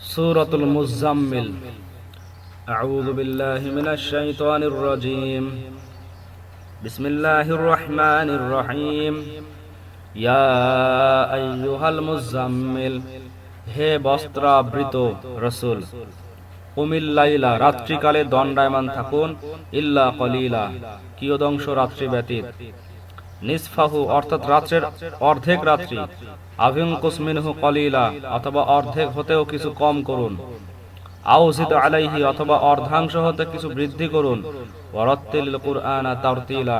سورة المزمل أعوذ بالله من الشيطان الرجيم بسم الله الرحمن الرحيم يا أيها المزمل হে বস্ত্রাবৃত রসুল কুমিল্লাইলা রাত্রিকালে দণ্ডায়মান থাকুন ইল্লা কলিলা কিয়দংশ রাত্রি ব্যতীত নিসফাহু অর্থাৎ রাত্রের অর্ধেক রাত্রি। আভিঙ্কুস মিনহু কলিলা, অথবা অর্ধেক হতেও কিছু কম করুন। আউজিত আলাইহি, অথবা অর্ধাংশ হতে কিছু বৃদ্ধি করুন। ওয়ারাত্তিল কুরআনা তারতিলা,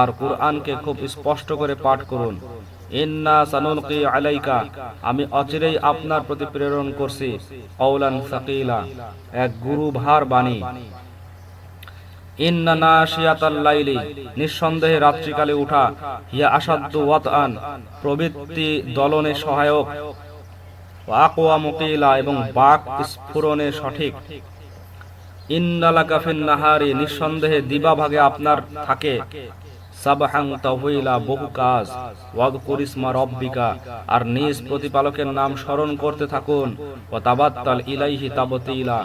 আর কুরআনকে খুব স্পষ্ট করে পাঠ করুন। ইন্না সানুলকি আলাইকা, আমি অচিরেই আপনার প্রতি প্রেরণ করছি, কওলান সাকিলা, এক গুরু ভার বাণী। ইন্না নাশিয়াতাল লাইলি, নিঃসন্দেহে রাত্রিকালে উঠা, হিয়া আসাদ্দু ওয়াতআন, প্রবৃত্তি দলনে সহায়ক আকোয়া মুকিলা এবং বাক স্ফুরণে সঠিক। ইন্নালাকাফিন নাহারি, নিঃসন্দেহে দিবা ভাগে আপনার থাকে। সাবহাং তাহুইলা বহু কাজ। ওয়াদ করিসমা রব্বিকা, আর নিজ প্রতিপালকের নাম স্মরণ করতে থাকুন। ও তাবাত্তাল ইলাইহি তাবতিলা।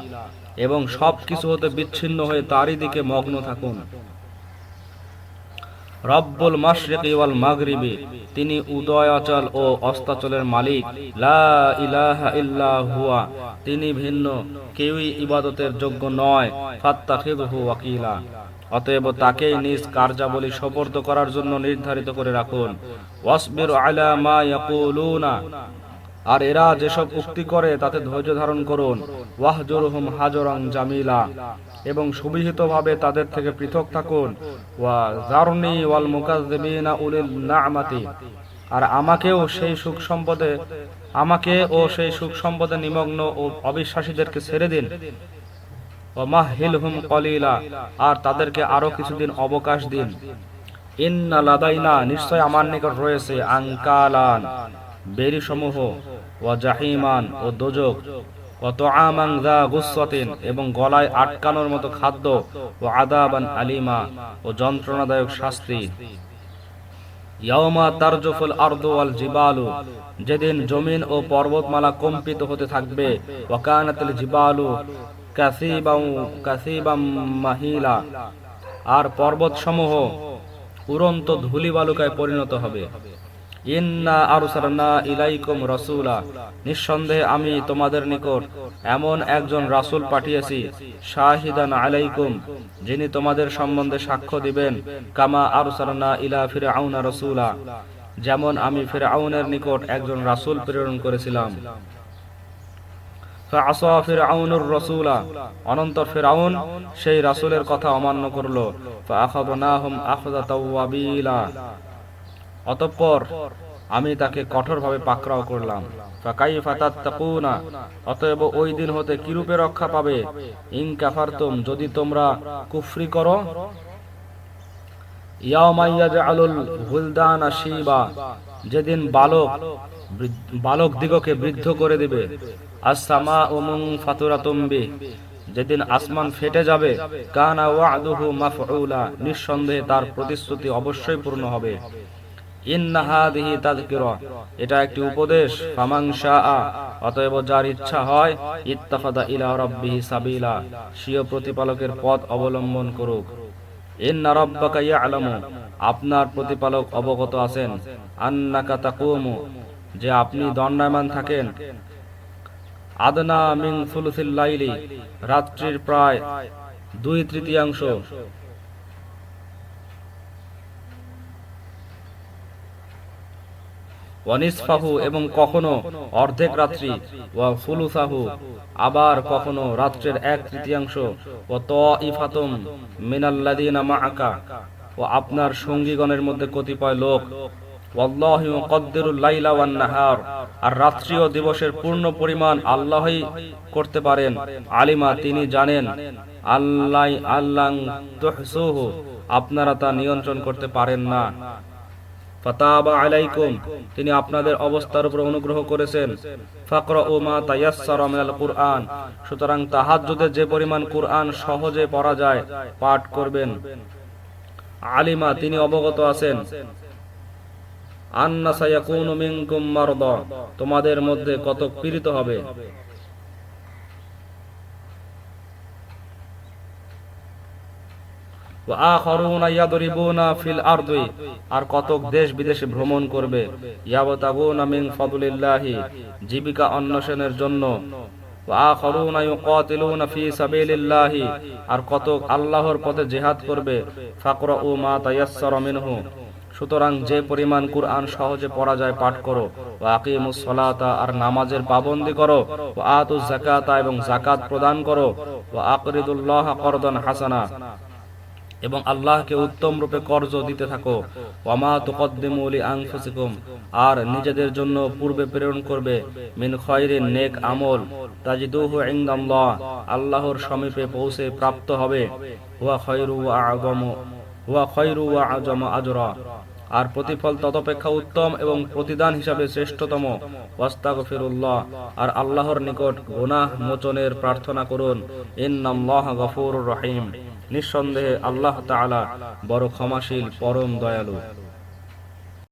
এবং সব কিছু হতে বিচ্ছিন্ন হয়ে তারই দিকে মগ্ন থাকুন। রব্বুল মাশরিকি ওয়াল মাগরিবি, তিনি উদয় অচল ও অস্তাচলের মালিক। লা ইলাহা ইল্লা হুয়া, তিনি ভিন্ন, কেউই ইবাদতের যোগ্য নয়। ফাত্তাখিযহু ওয়াকিলা, অতএব তাকেই নিজ কার্যাবলী সোপর্দ করার জন্য নির্ধারিত করে রাখুন। ওয়াসবির আলা মা ইয়াকুলুনা আর এরা যেসব উক্তি করে, তাতে ধৈর্য ধারণ করুন। ওয়াহজুরহুম হাজরান জামিলা। এবং সুবিহিতভাবে তাদের থেকে পৃথক থাকুন। ওয়া জারনি ওয়াল মুকাজ্জিবিনা উলিল না'মাতি। আর আমাকেও সেই সুখ সম্পদে, আমাকে ও সেই সুখ সম্পদে নিমগ্ন ও অবিশ্বাসীদেরকে ছেড়ে দিন। ওমাহিলহুম কলিলা। আর তাদেরকে আরও কিছুদিন অবকাশ দিন। ইন্না লাদাইনা, নিশ্চয় আমার নিকট রয়েছে আঙ্কালান বেরি সমূহ ও জাহিমান, ও দোজক এবং গলায় আটকানোর মতো খাদ্য, ও আদাবান আলিমা, ও যন্ত্রণাদায়ক শাস্তি। যেদিন জমিন ও পর্বতমালা কম্পিত হতে থাকবে আর পর্বতসমূহ উড়ন্ত ধূলি বালুকায় পরিণত হবে। নিঃসন্দেহে আমি তোমাদের নিকট এমন একজন রাসূল পাঠিয়েছি, শাহিদান আলাইকুম, যিনি তোমাদের সম্বন্ধে সাক্ষ্য দিবেন, কামা আরসালনা ইলা ফিরআউনা রাসূলা, যেমন আমি ফিরে আউনের নিকট একজন রাসূল প্রেরণ করেছিলাম। ফিরআউন সেই রাসূলের কথা অমান্য করল। অতঃপর আমি তাকে কঠোরভাবে পাকড়াও করলাম। অতএব ওই দিন হতে কিরূপে রক্ষা পাবে? ইন কাফারতুম, যদি তোমরা কুফরি করো? যেদিন বালক বালক দিগকে বৃদ্ধ করে দিবে। ফাতুরাতুম্বি যেদিন আসমান ফেটে যাবে। কানা নিঃসন্দেহে তার প্রতিশ্রুতি অবশ্যই পূর্ণ হবে। এটা একটি উপদেশ। অতএব যার ইচ্ছা হয় ইত্তাখাদা ইলা রাব্বিহি সাবিলা, স্বীয় প্রতিপালকের পথ অবলম্বন করুক। ইন্না রাব্বাকা ইয়ালামু, আপনার প্রতিপালক অবগত আছেন। আন্নাকা তাকুমু, যে আপনি দণ্ডায়মান থাকেন। আদনা মিন সুলুসিল লাইলি, রাত্রির প্রায় দুই তৃতীয়াংশ। ওয়ানিসফাহু এবং কখনো অর্ধেক রাত্রি ওয়া ফুলুসাহু আবার কখনো রাত্রের এক তৃতীয়াংশ ও ত ইফাতুম মিনাল্লাদিনা মাআকা, ও আপনার সঙ্গীগণের মধ্যে কতিপয় লোক আর রাত্রি ও দিবসের পূর্ণ পরিমাণ আল্লাহই করতে পারেন। আলিমা, তিনি জানেন আল্লাহ আল্লাহ আপনারা তা নিয়ন্ত্রণ করতে পারেন না। আলাইকুম, তিনি আপনাদের অবস্থার উপর অনুগ্রহ করেছেন। ফাকরাউ মা তায়াসসারা মিনাল কুরআন, সুতরাং তাহাজ্জুদের যে পরিমাণ কুরআন সহজে পড়া যায়, পাঠ করবেন। আলিমা, তিনি অবগত আছেন। আন্না সায়াকুনু মিনকুম তোমাদের মধ্যে কত পীড়িত হবে। ফিল আরদি, আর কতক দেশ বিদেশে ভ্রমণ করবে। ইয়াবতাগুনা মিন ফাদলিল্লাহি, জীবিকা অন্বেষণের জন্য। আর কতক আল্লাহর পথে জেহাদ করবে। ফাকরা ও মা তাইয়াসসার মিনহু, সুতরাং যে পরিমাণ কুরআন সহজে পড়া যায় পাঠ করো। ও আকিমুস আর নামাজের পাবন্দি করো। ও আতুজ যাকাতা, এবং জাকাত প্রদান করো। ও আকরিদুল্লাহ করদান হাসানা এবং আল্লাহকে উত্তম রূপে কর্জ দিতে থাকো। ওয়ামা তুকদ্দিমু লি আনফুসিকুম আর নিজেদের জন্য পূর্বে প্রেরণ করবে। মিন খয়রিন নেক আমল, তাজিদুহু ইনদাল্লাহ, আল্লাহর সমীপে পৌঁছে প্রাপ্ত হবে। ওয়া খয়রু আযমু ওয়া খয়রু আযমু আজরা। আর প্রতিফল ততপেক্ষা উত্তম এবং প্রতিদান হিসাবে শ্রেষ্ঠতম। ওয়াস্তাগফিরুল্লাহ, আর আল্লাহর নিকট গুনাহ মোচনের প্রার্থনা করুন। ইন্নাল্লাহ গফুরুর রহিম। নিঃসন্দেহে আল্লাহ তালা বড় ক্ষমাশীল পরম দয়ালু।